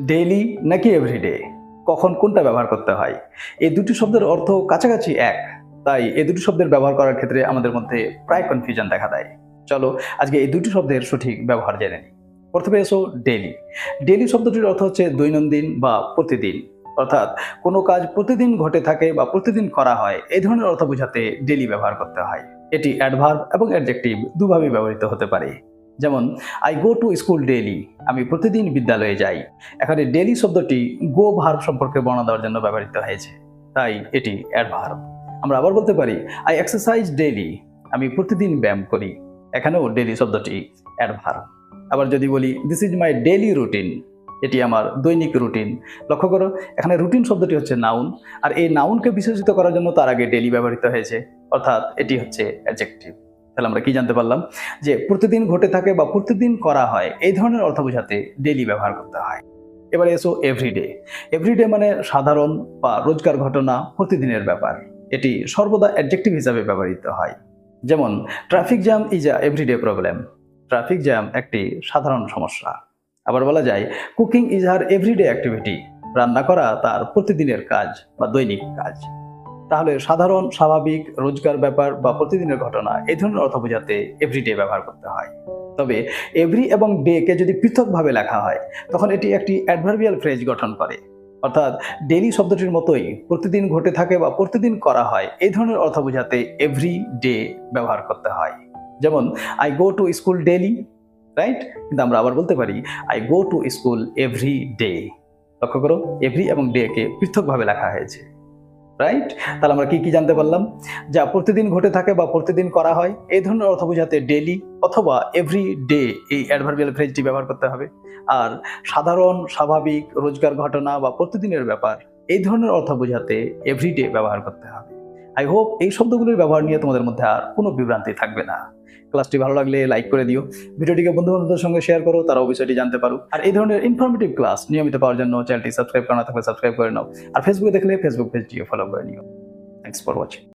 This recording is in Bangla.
ডেইলি নাকি এভরিডে কখন কোনটা ব্যবহার করতে হয়? এই দুটি শব্দের অর্থ কাছাকাছি এক, তাই এই দুটি শব্দের ব্যবহার করার ক্ষেত্রে আমাদের মধ্যে প্রায় কনফিউশন দেখা দেয়। চলো, আজকে এই দুটি শব্দের সঠিক ব্যবহার জেনে নিই। প্রথমে এসো ডেইলি। ডেইলি শব্দটির অর্থ হচ্ছে দৈনন্দিন বা প্রতিদিন। অর্থাৎ কোনো কাজ প্রতিদিন ঘটে থাকে বা প্রতিদিন করা হয়, এই ধরনের অর্থ বোঝাতে ডেইলি ব্যবহার করতে হয়। এটি অ্যাডভার্ব এবং অ্যাডজেক্টিভ দুভাবে ব্যবহৃত হতে পারে। যেমন I go to school daily আমি প্রতিদিন বিদ্যালয়ে যাই। এখানে ডেলি শব্দটি গো ভার্ব সম্পর্কে বর্ণনা দেওয়ার জন্য ব্যবহৃত হয়েছে। তাই এটি অ্যাডভার্ব আমরা আবার বলতে পারি আই এক্সারসাইজ ডেইলি আমি প্রতিদিন ব্যায়াম করি। এখানেও ডেইলি শব্দটি অ্যাডভার্ব আবার যদি বলি this is my daily routine এটি আমার দৈনিক রুটিন লক্ষ্য করো, এখানে রুটিন শব্দটি হচ্ছে নাউন আর এই নাউনকে বিশেষিত করার জন্য তার আগে ডেইলি ব্যবহৃত হয়েছে। অর্থাৎ এটি হচ্ছে অ্যাডজেক্টিভ তাহলে আমরা কি জানতে পারলাম? যে প্রতিদিন ঘটে থাকে বা প্রতিদিন করা হয়, এই ধরনের অর্থ বোঝাতে ডেইলি ব্যবহার করতে হয়। এবারে এসো এভরিডে এভরিডে মানে সাধারণ বা রোজকার ঘটনা প্রতিদিনের ব্যাপার। এটি সর্বদা অ্যাডজেক্টিভ হিসাবে ব্যবহৃত হয়। যেমন traffic jam is a everyday problem traffic jam একটি সাধারণ সমস্যা। আবার বলা যায় cooking is her everyday activity রান্না করা তার প্রতিদিনের কাজ বা দৈনিক কাজ। তাহলে সাধারণ, স্বাভাবিক রোজগার ব্যাপার বা প্রতিদিনের ঘটনা এই ধরনের অর্থ বোঝাতে এভরিডে ব্যবহার করতে হয়। তবে এভরি এবং ডেকে যদি পৃথকভাবে লেখা হয়, তখন এটি একটি অ্যাডভার্বিয়াল ফ্রেজ গঠন করে। অর্থাৎ ডেলি শব্দটির মতোই প্রতিদিন ঘটে থাকে বা প্রতিদিন করা হয়, এই ধরনের অর্থ বোঝাতে এভরি ডে ব্যবহার করতে হয়। যেমন I go to school daily right কিন্তু আমরা আবার বলতে পারি I go to school every day লক্ষ্য করো এভরি এবং ডেকে পৃথকভাবে লেখা হয়েছে। রাইট তাহলে আমরা কি কি জানতে পারলাম? যা প্রতিদিন ঘটে থাকে বা প্রতিদিন করা হয়, এই ধরনের অর্থ বোঝাতে ডেলি অথবা এভরি ডে এই অ্যাডভার্বিয়াল ফ্রেজটি ব্যবহার করতে হবে। আর সাধারণ, স্বাভাবিক রোজগার ঘটনা বা প্রতিদিনের ব্যাপার, এই ধরনের অর্থ বোঝাতে এভরি ডে ব্যবহার করতে হবে। আই হোপ এই শব্দগুলির ব্যবহার নিয়ে তোমাদের মধ্যে আর কোনো বিভ্রান্তি থাকবে না। ক্লাসটি ভালো লাগলে লাইক করে দিও। ভিডিওটিকে বন্ধু বান্ধবদের সঙ্গে শেয়ার করো, তারাও বিষয়টি জানতে পারো আর এই ধরনের ইনফরমেটিভ ক্লাস নিয়মিত পাওয়ার জন্য চ্যানেলটি সাবস্ক্রাইব করা থাকলে সাবস্ক্রাইব করে নাও। আর ফেসবুকে দেখলে ফেসবুক পেজটিও ফলো করে নিও। Thanks for watching